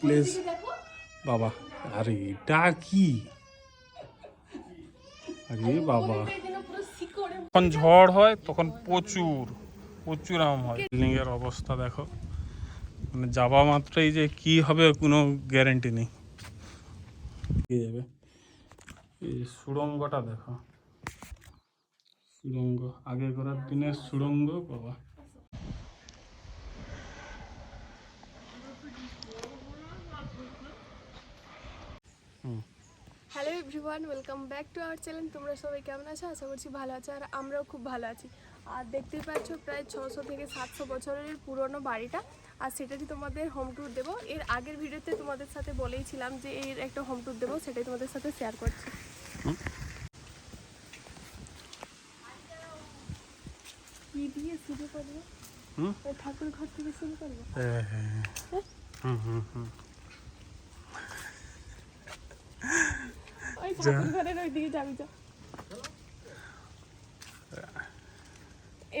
Place বাবা আরে এটা কি? আরে বাবা। যখন ঝড় হয় তখন প্রচুর প্রচুর আম হয়। বিল্ডিং এর অবস্থা দেখো। মানে যাওয়া মাত্রই যে কি হবে কোনো গ্যারেন্টি নেই। যাবে? এই সুড়ঙ্গটা দেখো। সুড়ঙ্গ আগে করার দিনের সুড়ঙ্গ বাবা। Hello everyone welcome back to our channel. তোমরা সবাই কেমন আছো? আশা করছি ভালো আছো আর আমরাও খুব ভালো আছি। আর দেখতেই পাচ্ছ প্রায় ছশো থেকে সাতশো বছরের পুরনো বাড়িটা। আর সেটারই তোমাদের হোম ট্যুর দেবো? এর আগের ভিডিওতে তোমাদের সাথে বলেইছিলাম যে এর একটা হোম ট্যুর দেবো সেটাই তোমাদের সাথে শেয়ার করছি। কি দিয়ে শুরু করব? ঠাকুর ঘর থেকে শুরু করব? হ্যাঁ। হ্যাঁ? হুম হুম হুম ওই ঠাকুর ঘরের ওই দিকে যাবি যা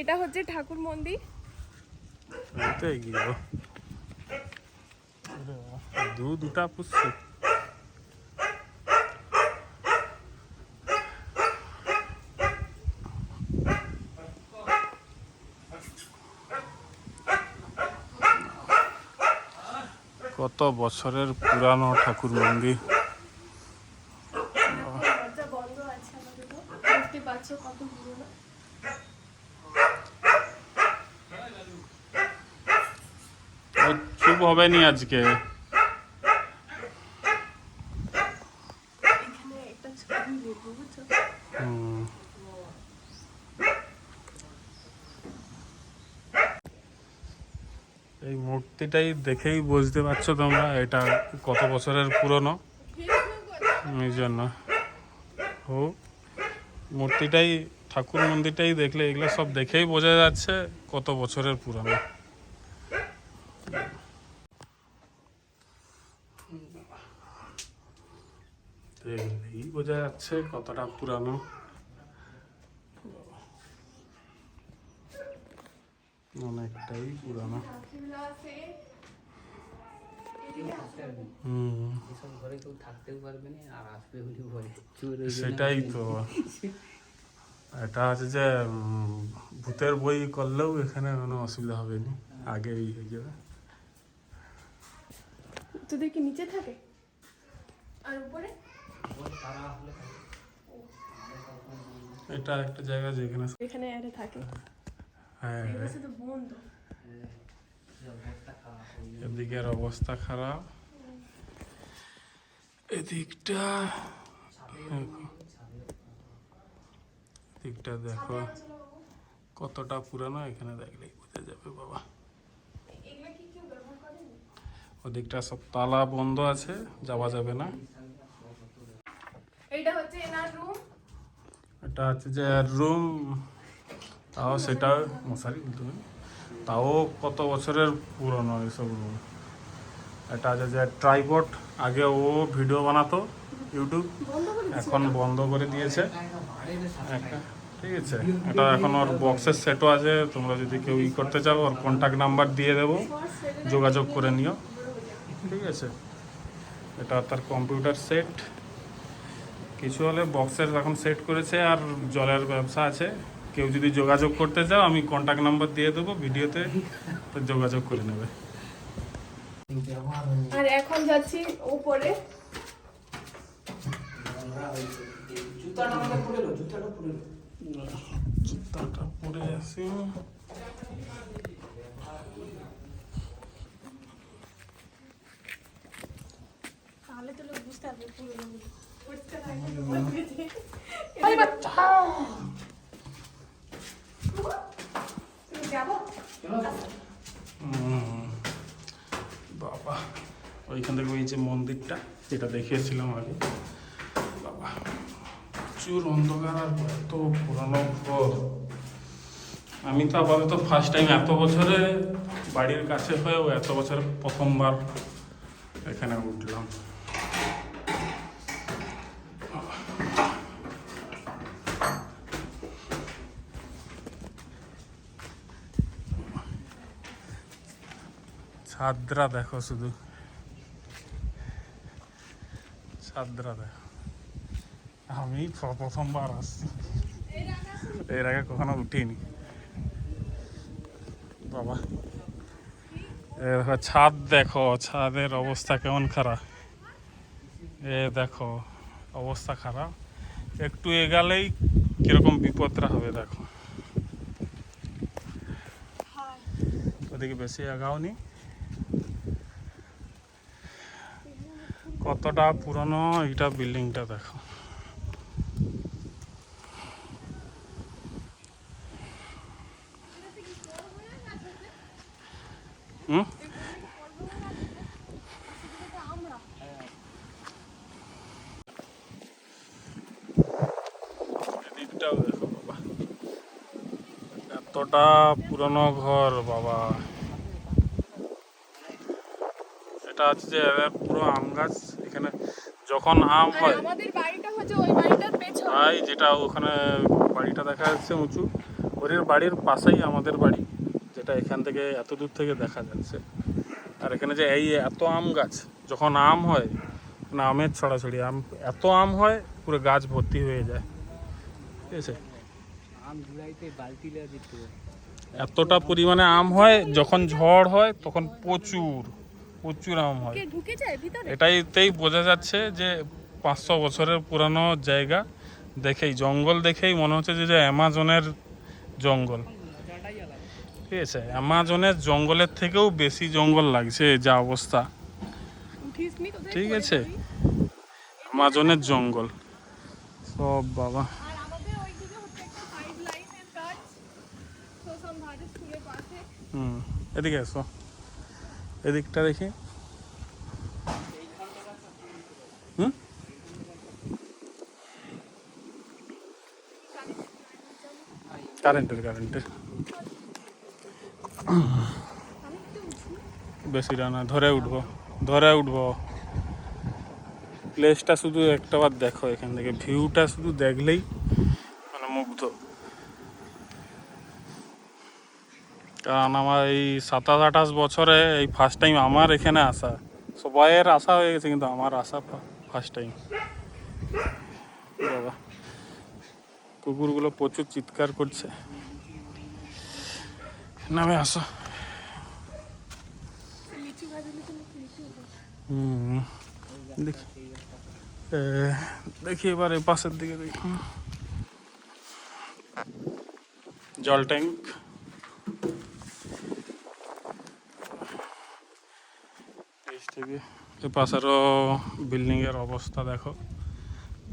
এটা হচ্ছে ঠাকুর মন্দির। এই তো এগিয়ে যাব দু দুটা পুষছি কত বছরের পুরানো ঠাকুর মন্দির দরজা বন্ধ আছে আমাদের তো দেখতে পাচ্ছ কত পুরনো ও চুপ হবে নি আজকে। এই মূর্তিটাই দেখেই বুঝতে পারছ তোমরা, এটা কত বছরের পুরনো? এই জন্য। ও, মূর্তিটাই, ঠাকুর মন্দিরটাই দেখলে এগুলো সব দেখেই বোঝা যাচ্ছে কত বছরের পুরনো। দেখলেই বোঝা যাচ্ছে কতটা পুরানো। অনেকটাই পুরানো। সেটাই তো। এটা আছে যে ভূতের বই করলেও এখানে কোনো অসুবিধা হবে না আগেই হয়ে যাবে তোদের কি নিচে থাকে? আর উপরে। এটা একটা জায়গা যেখানে এখানে আরে থাকে। হ্যাঁ। এদিকের অবস্থা খারাপ। এদিকটা এদিকটা দেখো। কতটা পুরানো এখানে দেখলেই বোঝা যাবে বাবা। ওদিকটা সব তালা বন্ধ আছে যাওয়া যাবে না এইটা হচ্ছে এনার রুম এটা হচ্ছে যে রুম তাও সেটা মশারি হবে তাও কত বছরের পুরনো এসব রুম এটা আছে যে ট্রাইপড আগে ও ভিডিও বানাতো ইউটিউব এখন বন্ধ করে দিয়েছে। ঠিক আছে, এটা এখন ওর বক্সের সেটও আছে, তোমরা যদি কেউ ই করতে চাও, ওর কন্ট্যাক্ট নাম্বার দিয়ে দেবো, যোগাযোগ করে নিও। ঠিক আছে, এটা তার কম্পিউটার সেট কিছু হলে বক্সের এখন সেট করেছে আর জলের ব্যবসা আছে। কেউ যদি যোগাযোগ করতে চাও আমি কন্ট্যাক্ট নাম্বার দিয়ে দেবো ভিডিওতে তো যোগাযোগ করে নেবে। আর এখন যাচ্ছি উপরে। জুতাটা পরে জুতাটা পরে জুতাটা পরে আসি। তাহলে তো লোক বুঝতে পারবে পুরনো বাবা, ওইখান থেকে ওই যে মন্দিরটা, যেটা দেখিয়েছিলাম আগে। বাবা, প্রচুর অন্ধকার আর এত পুরানো ঘর। আমি তো আপাতত ফার্স্ট টাইম এত বছরে বাড়ির কাছে হয়েও এত বছরে প্রথমবার এখানে উঠলাম। ছাদরা দেখো শুধু। ছাদরা দেখো। আমি প্র- প্রথমবার আসছি। এর আগে কখনো উঠিনি। বাবা। দেখো ছাদ দেখো ছাদের অবস্থা কেমন খারাপ? এ দেখো অবস্থা খারাপ। একটু এগালেই কীরকম বিপদটা হবে দেখো। ওদিকে বেশি আগাওনি কতটা পুরনো এইটা বিল্ডিংটা দেখো। এতটা পুরনো ঘর বাবা। এটা হচ্ছে যে পুরো আম গাছ এখানে যখন আম হয়। আমাদের বাড়িটা হচ্ছে ওই বাড়িটার পেছনে। তাই যেটা ওখানে বাড়িটা দেখা যাচ্ছে উঁচু ওর বাড়ির পাশেই আমাদের বাড়ি যেটা এখান থেকে এত দূর থেকে দেখা যাচ্ছে। আর এখানে যে এই এত আম গাছ যখন আম হয় মানে আমের ছড়াছড়ি আম এত আম হয় পুরো গাছ ভর্তি হয়ে যায়। ঠিক আছে? আম ঝুড়াইতে বালতি লেগে দিতে হবে। এতটা পরিমাণে আম হয় যখন ঝড় হয় তখন প্রচুর। প্রচুর আম হয়। এটাইতেই বোঝা যাচ্ছে যে পাঁচশো বছরের পুরানো জায়গা দেখেই জঙ্গল দেখেই মনে হচ্ছে যে অ্যামাজনের জঙ্গল। ঠিক আছে অ্যামাজনের জঙ্গলের থেকেও বেশি জঙ্গল লাগছে যা অবস্থা। ঠিক আছে। অ্যামাজনের জঙ্গল। সব বাবা। হুম এদিকে এসো। এদিকটা দেখি। হুম? কারেন্টের কারেন্টের। বেশি রানা ধরে উঠবো ধরে উঠবো। প্লেসটা শুধু একটাবার দেখো, এখান থেকে ভিউটা শুধু দেখলেই মানে মুগ্ধ কারণ আমার এই সাতাশ আঠাশ বছরে এই ফার্স্ট টাইম আমার এখানে আসা। সবাইয়ের আশা হয়ে গেছে, কিন্তু আমার আসা ফার্স্ট টাইম বাবা, কুকুরগুলো প্রচুর চিৎকার করছে। নামে আসো। দেখি। দেখি এবার পাশের দিকে দেখি। জল ট্যাঙ্ক। থেকে এ পাশেরও বিল্ডিং এর অবস্থা দেখো।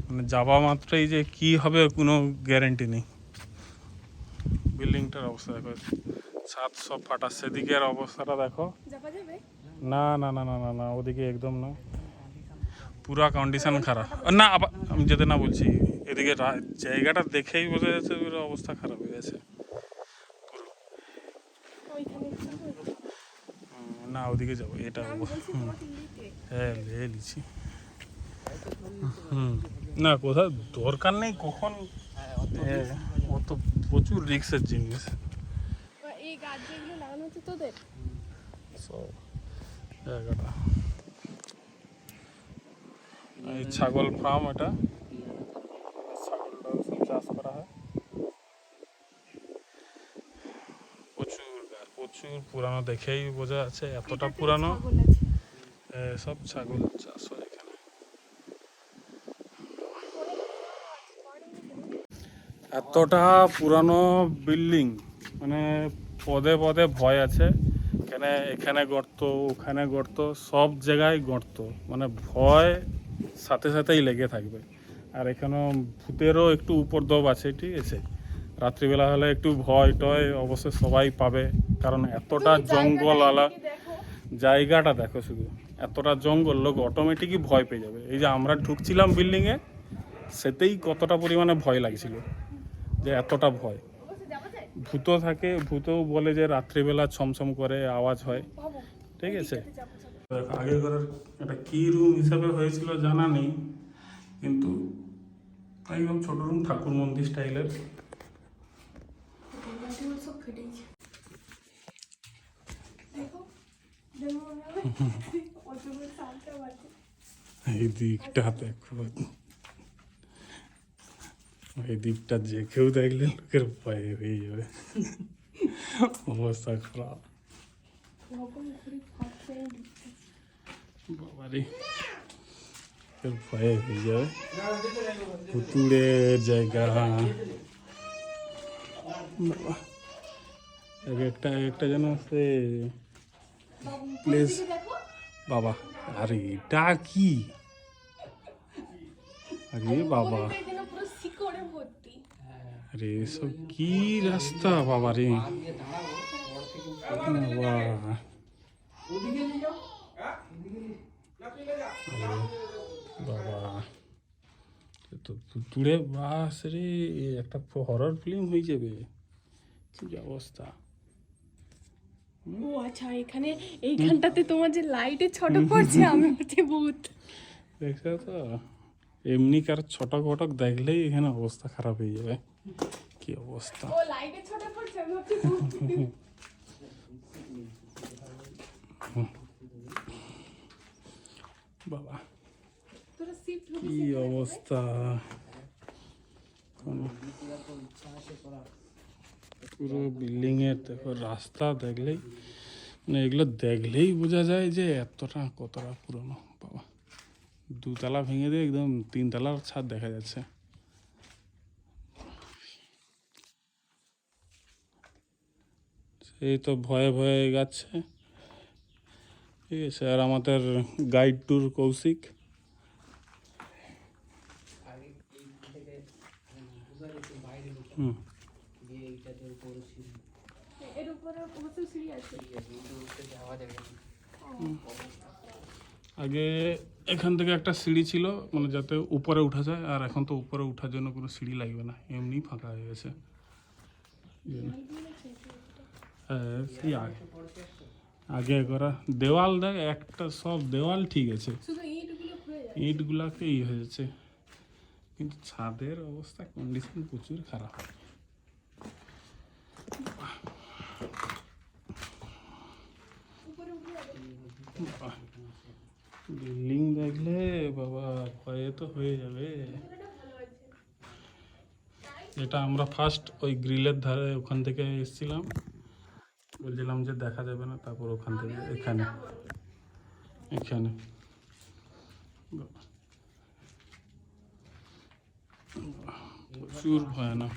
মানে যাওয়া মাত্রই যে কি হবে কোনো গ্যারেন্টি নেই। বিল্ডিংটার অবস্থা দেখো। ছাদ সব ফাটা। সেদিকের অবস্থাটা দেখো। না না না না না না ওদিকে একদম না। পুরা কন্ডিশন খারাপ। না আবার আমি যেতে না বলছি এদিকে জায়গাটা দেখেই বোঝা যাচ্ছে অবস্থা খারাপ হয়ে গেছে ওইখানে একটু হুম, না ওদিকে যাব এটা হ্যাঁ লে লিছি হুম। না কোথাও দরকার নেই কখন। এ, ও তো প্রচুর রিক্সের জিনিস। এই জায়গাটা। ছাগল ফার্ম এটা। ছাগলটা চাষ করা হয় প্রচুর গাছ প্রচুর পুরানো দেখেই বোঝা যাচ্ছে এতটা পুরানো। সব ছাগল চাষ হয় এখানে। এতটা পুরানো বিল্ডিং মানে পদে পদে ভয় আছে। এখানে এখানে গর্ত ওখানে গর্ত সব জায়গায় গর্ত। মানে ভয় সাথে সাথেই লেগে থাকবে। আর এখানেও ভূতেরও একটু উপদ্রব আছে ঠিক আছে? রাত্রিবেলা হলে একটু ভয় টয় অবশ্যই সবাই পাবে। কারণ এতটা তুমি জঙ্গল জায়গাটা আলা দেখো। জায়গাটা দেখো শুধু এতটা জঙ্গল লোক অটোমেটিকই ভয় পেয়ে যাবে এই যে আমরা ঢুকছিলাম বিল্ডিংয়ে সেতেই কতটা পরিমাণে ভয় লাগছিল যে এতটা ভয়? ভূত থাকে ভূতও বলে যে রাত্রিবেলা ছমছম করে আওয়াজ হয় ঠিক আছে যাব। আগেকার একটা কি রুম হিসাবে হয়েছিল জানা নেই কিন্তু একদম ছোট রুম ঠাকুর মন্দির স্টাইলের গাছগুলো সব ফেটে গেছে। দেখো, দেখো মনে হবে? অত বড় সামটা বাজে। এই দিকটা দেখো এই দিকটা যে কেউ দেখলে লোকের ভয়ে হয়ে যাবে অবস্থা খারাপ বাবারে লোকের ভয়ে হয়ে যাবে পুতুড়ের জায়গা বাবা এক একটা এক একটা যেন সে প্লেস বাবা আরে এটা কি? আরে বাবা। আরে এসব কি রাস্তা বাবা রে? বাবা তো তুড়ে বাস রে একটা হরর ফিল্ম হয়ে যাবে। কি অবস্থা? ও আচ্ছা এখানে এইখানটাতে তোমার যে লাইটের ছোট পড়ছে আমি হচ্ছে ভূত। দেখছ তো? এমনি কার ছটক ফটক দেখলেই এখানে অবস্থা খারাপ হয়ে যাবে। কি অবস্থা? ও লাইটের ছোট পড়ছে আমি ভাবছি ভূত। বাবা কি অবস্থা? কোনো পুরো বিল্ডিং এর দেখো রাস্তা দেখলেই মানে এগুলো দেখলেই বোঝা যায় যে এতটা কতটা পুরনো, বাবা। দুতলা ভেঙে দিয়ে একদম তিনতলার ছাদ দেখা যাচ্ছে। সেই তো ভয়ে ভয়ে যাচ্ছে ঠিক আছে আর আমাদের গাইড ট্যুর কৌশিক। হুম। উপরে সিঁড়ি এর উপরে অবশ্য সিঁড়ি আছে। ঠিক আছে কিন্তু উঠতে যাওয়া যাবে আগে এখান থেকে একটা সিঁড়ি ছিল মানে যাতে উপরে উঠা যায় আর এখন তো উপরে ওঠার জন্য কোনো সিঁড়ি লাগবে না এমনি ফাঁকা হয়ে গেছে। হ্যাঁ আগে? আগে করা দেওয়াল দেখ একটা সব দেওয়াল ঠিক আছে। ইটগুলাকে ই হয়েছে। কিন্তু ছাদের অবস্থা কন্ডিশন প্রচুর খারাপ উপরে উঠে যাবে বিল্ডিং দেখলে বাবা ভয়ে তো হয়ে যাবে। এটা আমরা ফার্স্ট ওই গ্রিলের ধারে ওখান থেকে এসেছিলাম। বলছিলাম যে দেখা যাবে না তারপর ওখান থেকে এখানে। এখানে। প্রচুর ভয়ানক।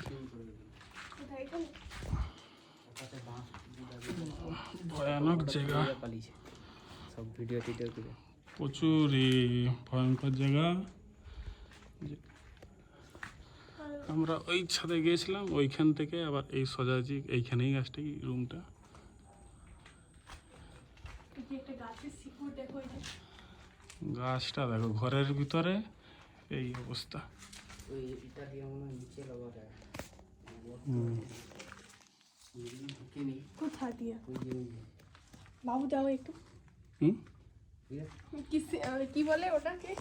ভয়ানক জায়গা। সব ভিডিও টিডিও করে প্রচুর ভয়ঙ্কর জায়গা। আমরা ওই ছাদে গিয়েছিলাম ওইখান থেকে আবার এই সোজাজি এইখানেই রুমটা দেখো এই যে। গাছটা দেখো ঘরের ভিতরে এই অবস্থা। কোথা দিয়ে। বাবু যাও একটু। কি সে- আহ, কি বলে ওটাকে?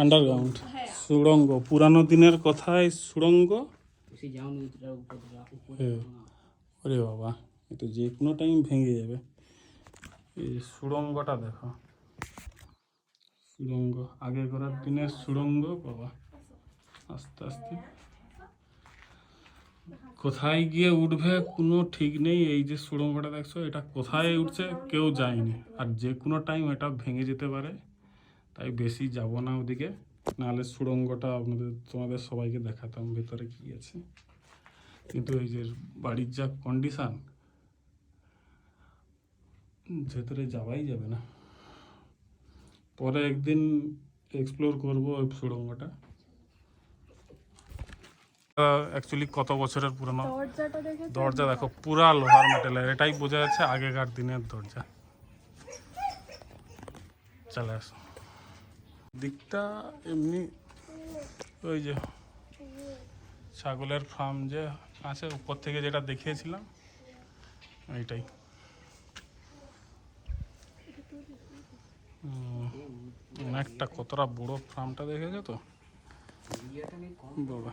আন্ডারগ্রাউন্ড হ্যাঁ। সুড়ঙ্গ। পুরানো দিনের কথায় সুড়ঙ্গ? হ্যাঁ। ওরে বাবা এ তো যে কোনো টাইম ভেঙে যাবে। এই সুড়ঙ্গটা দেখো। সুড়ঙ্গ। আগেকার দিনের সুড়ঙ্গ বাবা। আস্তে আস্তে। কোথায় গিয়ে উঠবে কোনো ঠিক নেই। এই যে সুড়ঙ্গটা দেখছ, এটা কোথায় উঠছে কেউ যায়নি। আর যে কোনো টাইম এটা ভেঙে যেতে পারে, তাই বেশি যাব না ওদিকে। নাহলে সুড়ঙ্গটা আপনাদের, তোমাদের সবাইকে দেখাতাম ভেতরে কি আছে। কিন্তু এই যে বাড়ির যা কন্ডিশন ভেতরে যাওয়াই যাবে না। পরে একদিন এক্সপ্লোর করব ওই সুড়ঙ্গটা। অ্যাকচুয়ালি কত বছরের পুরনো? দরজা দেখো পুরা লোহার মেটেলের এটাই বোঝা যাচ্ছে আগেকার দিনের দরজা। চলে আসো। দিকটা এমনি ওই যে ছাগলের ফার্ম যে আছে উপর থেকে যেটা দেখিয়েছিলাম এইটাই। অনেকটা কতটা বড় ফার্মটা দেখেছ তো? বাবা।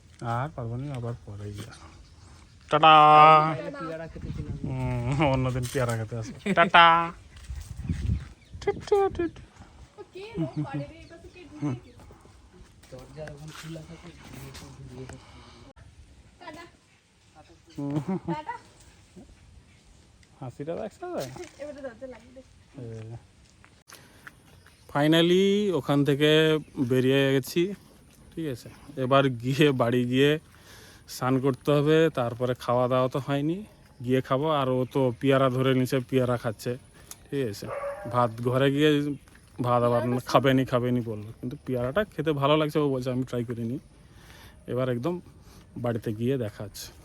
আর পারব না আবার পরে গিয়ে। টাটা। অন্যদিন পেয়ারা খেতে আসব। টাটা। হাসিটা দেখছ ফাইনালি ওখান থেকে বেরিয়ে গেছি। ঠিক আছে। এবার গিয়ে বাড়ি গিয়ে স্নান করতে হবে, তারপরে খাওয়া দাওয়া তো হয়নি। গিয়ে খাব, আর ও তো পেয়ারা ধরে নিচে পেয়ারা খাচ্ছে। ঠিক আছে। ভাত ঘরে গিয়ে ভাত আবার খাবেনি খাবেনি বলল। কিন্তু পেয়ারাটা খেতে ভালো লাগছে ও বলছে আমি ট্রাই করিনি। এবার একদম বাড়িতে গিয়ে দেখাচ্ছে।